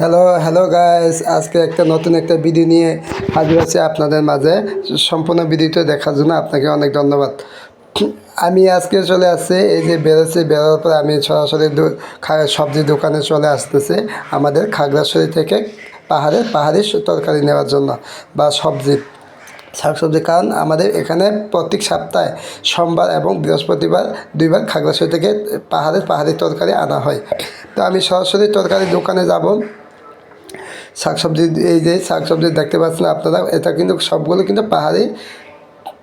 Hello hello guys আজকে একটা নতুন একটা ভিডিও নিয়ে হাজির আছি আপনাদের মাঝে। সম্পূর্ণ ভিডিওটা দেখার জন্য আপনাকে অনেক ধন্যবাদ। আমি আজকে চলে আসছি, এই যে বেরোচ্ছি বেরোর পর আমি সরাসরি সবজি দোকানে চলে আসতেছে আমাদের খাগড়াছড়ি থেকে পাহাড়ে, পাহাড়ি তরকারি নেওয়ার জন্য বা সবজি। শাকসবজি, কারণ আমাদের এখানে প্রত্যেক সপ্তাহে সোমবার এবং বৃহস্পতিবার দুইবার খাগড়াছড়ি থেকে পাহাড়ের পাহাড়ি তরকারি আনা হয়। তো আমি সরাসরি তরকারি দোকানে যাব। শাকসবজি, এই যে শাকসবজি দেখতে পাচ্ছেন আপনারা, এটা কিন্তু সবগুলো কিন্তু পাহাড়ি,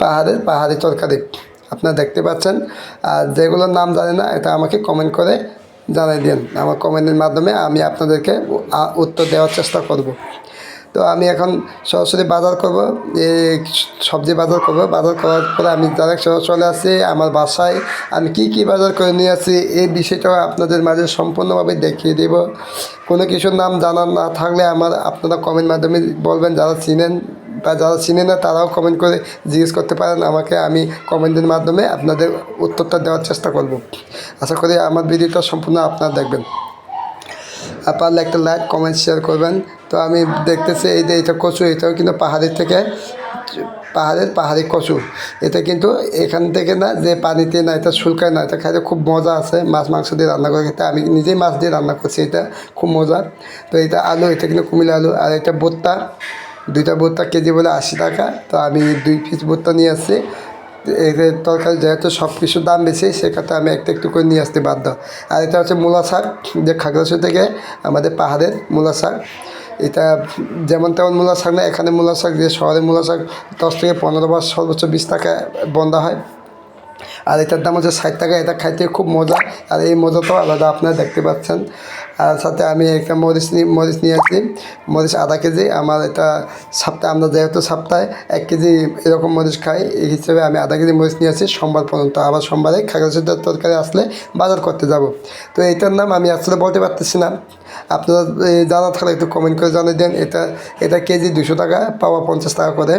পাহাড়ের পাহাড়ি তরকারি। আপনারা দেখতে পাচ্ছেন, আর যেগুলোর নাম জানে না, এটা আমাকে কমেন্ট করে জানাই দিন। আমার কমেন্টের মাধ্যমে আমি আপনাদেরকে উত্তর দেওয়ার চেষ্টা করব। তো আমি এখন সরাসরি বাজার করব সবজি বাজার করব। বাজার করার পরে আমি ডাইরেক্ট চলে আসি, আমার বাসায়। আমি কি কি বাজার করে নিয়ে আসি, এই বিষয়টাও আপনাদের মাঝে সম্পূর্ণভাবে দেখিয়ে দেব। কোনো কিছুর নাম জানার না থাকলে আমার আপনারা কমেন্ট মাধ্যমে বলবেন, যারা চিনেন বা যারা চিনে না তারাও কমেন্ট করে জিজ্ঞেস করতে পারেন। আমাকে আমি কমেন্টের মাধ্যমে আপনাদের উত্তরটা দেওয়ার চেষ্টা করব। আশা করি আমার ভিডিওটা সম্পূর্ণ আপনারা দেখবেন। আর পারলে একটা লাইক কমেন্ট শেয়ার করবেন। তো আমি দেখতেছি এই যে এটা কচু, এটাও কিন্তু পাহাড়ের থেকে, পাহাড়ের পাহাড়ি কচু। এটা কিন্তু এখান থেকে না, যে পানিতে না, এটা শুল্কায় না, এটা খাইতে খুব মজা আছে। মাছ, মাংস দিয়ে রান্না করে খেতে। আমি নিজেই মাছ দিয়ে রান্না করছি, এটা খুব মজা। তো এটা আলু, এটা কিন্তু কুমিলা আলু। আর এটা ভুট্টা, দুইটা ভুট্টা কেজি বলে আশি টাকা। তো আমি দুই পিস ভুট্টা নিয়ে আসছি। তরকারি যেহেতু সব কিছু দাম বেশি, সেক্ষেত্রে আমি একটু একটু করে নিয়ে আসতে বাধ্য। আর এটা হচ্ছে মূলা শাক, যে খাগড়াছড়ি থেকে আমাদের পাহাড়ের মূলা শাক। এটা যেমন তেমন মূলা শাক না, এখানে মূলা শাক, যে শহরে মূলা শাক দশ থেকে পনেরো বার সর্বোচ্চ বিশ টাকা বন্ধা হয়। আর এটার দাম হচ্ছে ষাট টাকা, এটা খাইতে খুব মজা। আর এই মজাটাও আলাদা, আপনারা দেখতে পাচ্ছেন। আর সাথে আমি একটা মরিচ নিয়ে মরিচ নিয়ে আসি মরিচ আধা কেজি, আমার এটা সপ্তাহে আমরা যেহেতু সপ্তাহে এক কেজি এরকম মরিচ খাই, এই হিসেবে আমি আধা কেজি মরিচ নিয়ে আসি সোমবার পর্যন্ত। আবার সোমবারে খাগড়াছড়ির তরকারি আসলে বাজার করতে যাব। তো এইটার নাম আমি আসলে বলতে পারতেছি না। আপনারা জানা থাকলে একটু কমেন্ট করে জানিয়ে দেন। এটা এটা কেজি দুশো টাকা, পাওয়া পঞ্চাশ টাকা করে।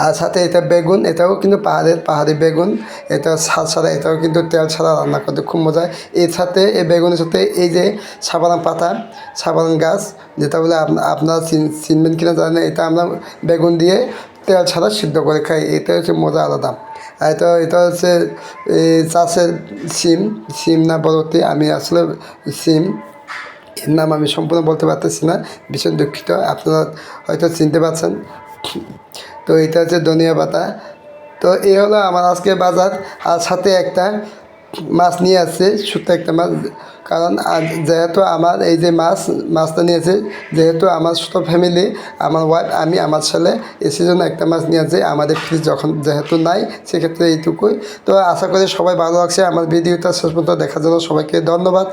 আর সাথে এটা বেগুন, এটাও কিন্তু পাহাড়ের পাহাড়ি বেগুন। এটা স্বাদ ছাড়া, এটাও কিন্তু তেল ছাড়া রান্না করতে খুব মজা এর সাথে, এই বেগুনের সাথে এই যে সাবান পাতা সাবান গাছ, যেটা বলে আপনা- আপনারা চিন- চিনবেন কিনা জানেন এটা আমরা বেগুন দিয়ে তেল ছাড়া সিদ্ধ করে খাই। এটা হচ্ছে মজা আলাদা। আর এটা এটা হচ্ছে এই চাষের সিম সিম না বলতে আমি আসলে সিম, এর নাম আমি সম্পূর্ণ বলতে পারতেছি না, ভীষণ দুঃখিত। আপনারা হয়তো চিনতে পারছেন। তো এটা হচ্ছে ধনিয়া পাতা। তো এই হলো আমার আজকে বাজার। আর সাথে একটা মাছ নিয়ে আসছে, ছোট্ট একটা মাছ। কারণ যেহেতু আমার এই যে মাছ, মাছটা নিয়েছে যেহেতু আমার ছোটো ফ্যামিলি আমার ওয়াইফ আমি, আমার ছেলে এই জন্য একটা মাছ নিয়ে আসছে। আমাদের ফ্রিজ যখন যেহেতু নাই, সেক্ষেত্রে এইটুকুই। তো আশা করি সবাই ভালো লাগছে আমার ভিডিওটা শেষ পর্যন্ত দেখার জন্য সবাইকে ধন্যবাদ।